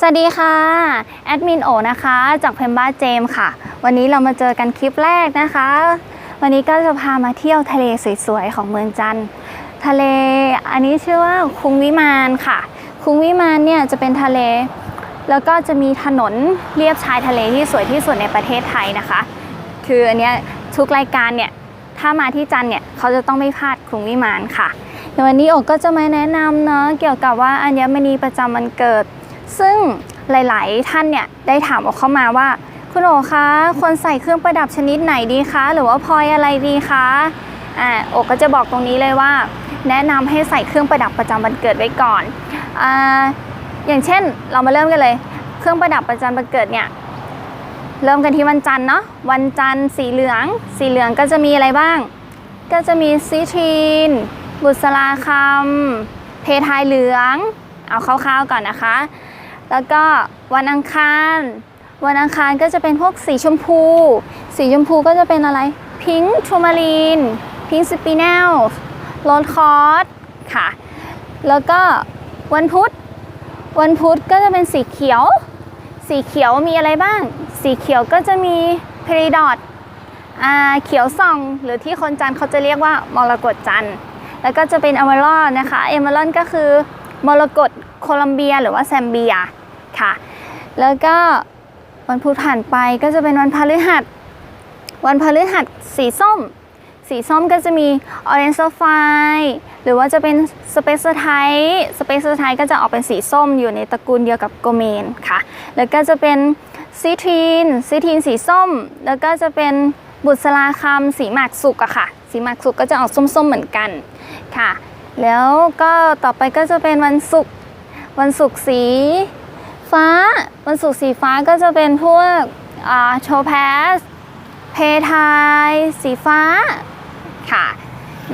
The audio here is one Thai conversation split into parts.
สวัสดีค่ะ แอดมินโอนะคะ จากเพมบ้าเจมค่ะ วันนี้เรามาเจอกันคลิปแรกนะคะ วันนี้ก็จะพามาเที่ยวทะเลสวยๆ ของเมืองจันทร์ทะเลอันนี้ชื่อว่าคุงวิมานค่ะ คุงวิมานเนี่ยจะเป็นทะเล แล้วก็จะมีถนนเลียบชายทะเลที่สวยที่สุดในประเทศไทยนะคะ คืออันเนี้ยทุกรายการเนี่ยถ้ามาที่จันทร์เนี่ยเขาจะต้องไม่พลาดกรุงวิมานค่ะเดี๋ยววันนี้โอกก็จะมาแนะนำเนาะเกี่ยวกับว่าอัญมณีประจำวันเกิด ซึ่งหลาย ๆ ท่านเนี่ยได้ถามโอกเข้ามาว่า คุณโอคะควรใส่เครื่องประดับชนิดไหนดีคะ หรือว่าพลอยอะไรดีคะอ่าโอกก็จะบอกตรงนี้เลยว่า แนะนำให้ใส่เครื่องประดับประจำวันเกิดไว้ก่อนอ่าอย่างเช่นเรามาเริ่มกันเลย เครื่องประดับประจำวันเกิดเนี่ยเริ่มกันที่วันจันทร์เนาะวันจันทร์สีเหลือง สีเหลืองก็จะมีอะไรบ้าง ก็จะมีซีทรีน บุษราคำเพทายเหลือง เอาคร่าวๆก่อนนะคะ แล้วก็วันอังคาร วันอังคารก็จะเป็นพวกสีชมพู สีชมพูก็จะเป็นอะไร พิงค์ทูมารีน พิงค์สปิเนลโรสคอร์สค่ะ แล้วก็วันพุธ วันพุธก็จะเป็นสีเขียว สีเขียวมีอะไรบ้าง สีเขียวก็จะมีเพริดอทอ่าเขียวส่อง หรือที่คนจันเขาจะเรียกว่ามรกตจันแล้วก็จะเป็นอเมรอนนะคะเอเมรอนก็คือมรกตโคลัมเบียหรือว่าแซมเบีย ค่ะ แล้วก็วันพุธผ่านไปก็จะเป็นวันพฤหัส วันพฤหัสสีส้ม สีส้มก็จะมี Orange Sapphire หรือว่าจะเป็น Space t i e Space t i e ก็จะออกเป็นสีส้มอยู่ในตระกูลเดียวกับโกเมนค่ะ แล้วก็จะเป็นซีทีนซีทีนสีส้ม แล้วก็จะเป็นบุษราคำสีหมากสุกอะค่ะ สีหมากสุกก็จะออกส้มๆเหมือนกันค่ะ แล้วก็ต่อไปก็จะเป็นวันศุกร์วันศุกร์สี ฟ้า วันศุกร์สีฟ้าก็จะเป็นพวกโชแพส เพทาย สีฟ้าค่ะ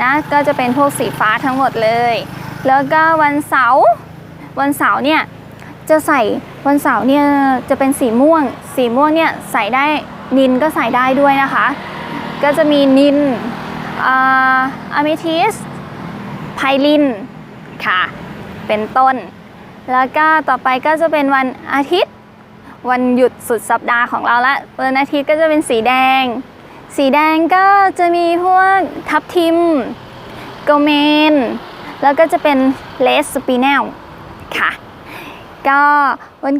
นะก็จะเป็นพวกสีฟ้าทั้งหมดเลย แล้วก็วันเสาร์วันเสาร์เนี่ยจะใส่วันเสาร์เนี่ยจะเป็นสีม่วง สีม่วงเนี่ยใส่ได้นินก็ใส่ได้ด้วยนะคะ ก็จะมีนินอะเมทิสไพลินค่ะ เป็นต้น แล้วก็ต่อไปก็จะเป็นวันอาทิตย์ วันหยุดสุดสัปดาห์ของเราละวันอาทิตย์ก็จะเป็นสีแดง สีแดงก็จะมีพวกทับทิมโกเมน แล้วก็จะเป็นเลสสปีแนลค่ะ ก็วัน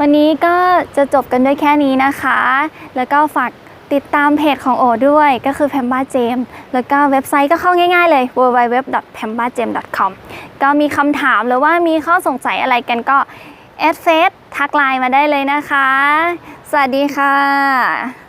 วันนี้ก็จะจบกันด้วยแค่นี้นะคะ แล้วก็ฝาก ติดตามเพจของโอด้วยก็คือแพมบ้าเจมแล้วก็เว็บไซต์ก็เข้าง่ายๆเลย www.pambajam.com ก็มีคำถามหรือว่ามีข้อสงสัยอะไรกันก็แอดเฟซทักไลน์มาได้เลยนะคะ สวัสดีค่ะ